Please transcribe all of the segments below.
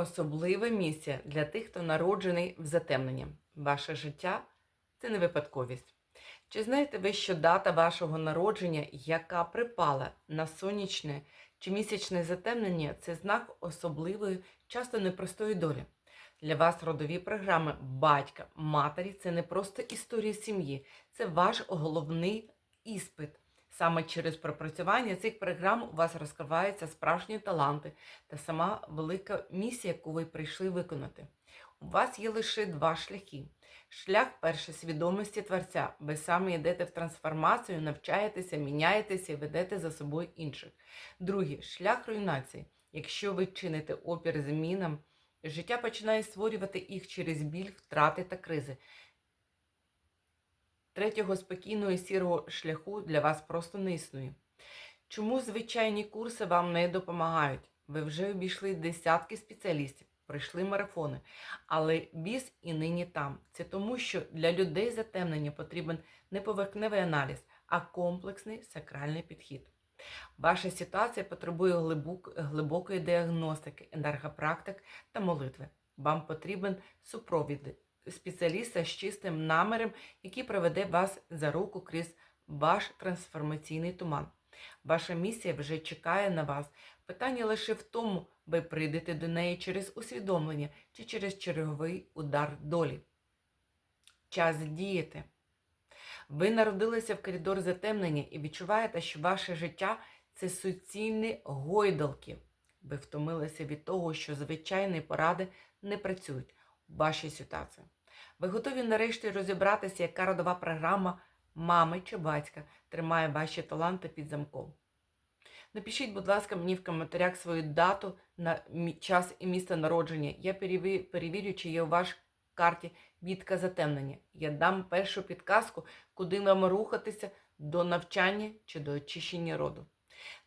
Особлива місія для тих, хто народжений в затемненні. Ваше життя це не випадковість. Чи знаєте ви, що дата вашого народження, яка припала на сонячне чи місячне затемнення, це знак особливої, часто непростої долі? Для вас родові програми батька, матері це не просто історія сім'ї, це ваш головний іспит. Саме через пропрацювання цих програм у вас розкриваються справжні таланти та сама велика місія, яку ви прийшли виконати. У вас є лише два шляхи. Шлях перший свідомості Творця. Ви самі йдете в трансформацію, навчаєтеся, міняєтеся і ведете за собою інших. Другий шлях руйнації. Якщо ви чините опір змінам, життя починає створювати їх через біль, втрати та кризи. Третього спокійного і сірого шляху для вас просто не існує. Чому звичайні курси вам не допомагають? Ви вже обійшли десятки спеціалістів, пройшли марафони, але біз і нині там. Це тому, що для людей затемнення потрібен не поверхневий аналіз, а комплексний сакральний підхід. Ваша ситуація потребує глибок, глибокої діагностики, енергопрактик та молитви. Вам потрібен супровід спеціаліста з чистим наміром, який проведе вас за руку крізь ваш трансформаційний туман. Ваша місія вже чекає на вас. Питання лише в тому, ви прийдете до неї через усвідомлення чи через черговий удар долі. Час діяти. Ви народилися в коридор затемнення і відчуваєте, що ваше життя це суцільні гойдалки. Ви втомилися від того, що звичайні поради не працюють вашій ситуації. Ви готові нарешті розібратися, яка родова програма мами чи батька тримає ваші таланти під замком. Напишіть, будь ласка, мені в коментарях свою дату на час і місце народження. Я перевірю, чи є у вашій карті бітка затемнення. Я дам першу підказку, куди вам рухатися до навчання чи до очищення роду.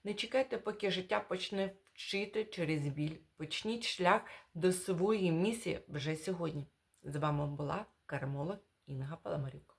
Не чекайте, поки життя почне вчити через біль. Почніть шлях до своєї місії вже сьогодні. З вами була кармолог Інга Паламарюк.